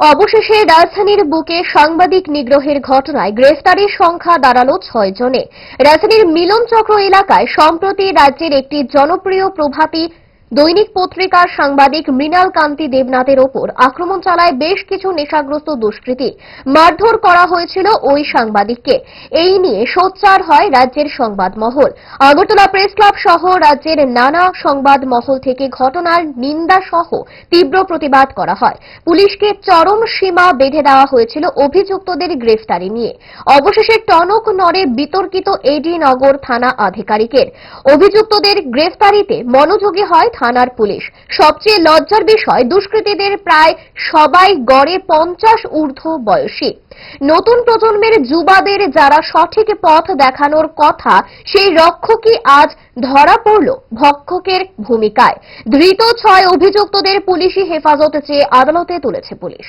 অবশেষে রাজধানীর বুকে সাংবাদিক নিগ্রহের ঘটনায় গ্রেফতারের সংখ্যা দাঁড়াল ছয় জনে। রাজধানীর মিলন চক্র এলাকায় সম্প্রতি রাজ্যের একটি জনপ্রিয় প্রভাতী দৈনিক পত্রিকার সাংবাদিক মৃণাল কান্তি দেবনাথের ওপর আক্রমণ চালায় বেশ কিছু নেশাগ্রস্ত দুষ্কৃতী। মারধর করা হয়েছিল ওই সাংবাদিককে। এই নিয়ে সোচ্চার হয় রাজ্যের সংবাদ মহল। আগরতলা প্রেস ক্লাব সহ রাজ্যের নানা সংবাদ মহল থেকে ঘটনার নিন্দা সহ তীব্র প্রতিবাদ করা হয়। পুলিশকে চরম সীমা বেঁধে দেওয়া হয়েছিল অভিযুক্তদের গ্রেফতারি নিয়ে। অবশেষে টনক নড়ে বিতর্কিত এডি নগর থানা আধিকারিকের। অভিযুক্তদের গ্রেফতারিতে মনোযোগী হয় থানার পুলিশ। সবচেয়ে লজ্জার বিষয়, দুষ্কৃতীদের প্রায় সবাই গড়ে পঞ্চাশ ঊর্ধ্ব বয়সী। নতুন প্রজন্মের যুবাদের যারা সঠিক পথ দেখানোর কথা, সেই রক্ষকই আজ ধরা পড়ল ভক্ষকের ভূমিকায়। ধৃত ছয় অভিযুক্তদের পুলিশি হেফাজত চেয়ে আদালতে তুলেছে পুলিশ।